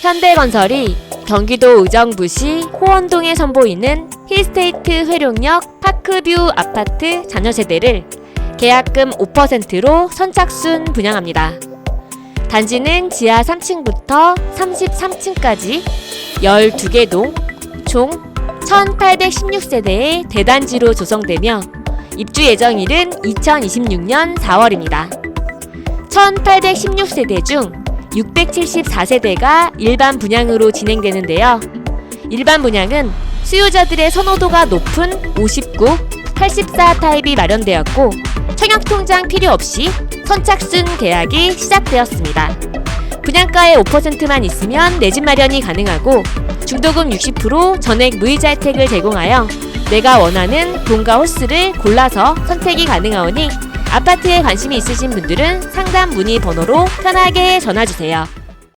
현대건설이 경기도 의정부시 호원동에 선보이는 힐스테이트 회룡역 파크뷰 아파트 자녀 세대를 계약금 5%로 선착순 분양합니다. 단지는 지하 3층부터 33층까지 12개 동, 총 1816세대의 대단지로 조성되며 입주 예정일은 2026년 4월입니다. 1816세대 중 674세대가 일반 분양으로 진행되는데요. 일반 분양은 수요자들의 선호도가 높은 59, 84 타입이 마련되었고 청약 통장 필요 없이 선착순 계약이 시작되었습니다. 분양가의 5%만 있으면 내 집 마련이 가능하고 중도금 60% 전액 무이자 혜택을 제공하여 내가 원하는 동가 호스를 골라서 선택이 가능하오니 아파트에 관심이 있으신 분들은 상담 문의 번호로 편하게 전화 주세요.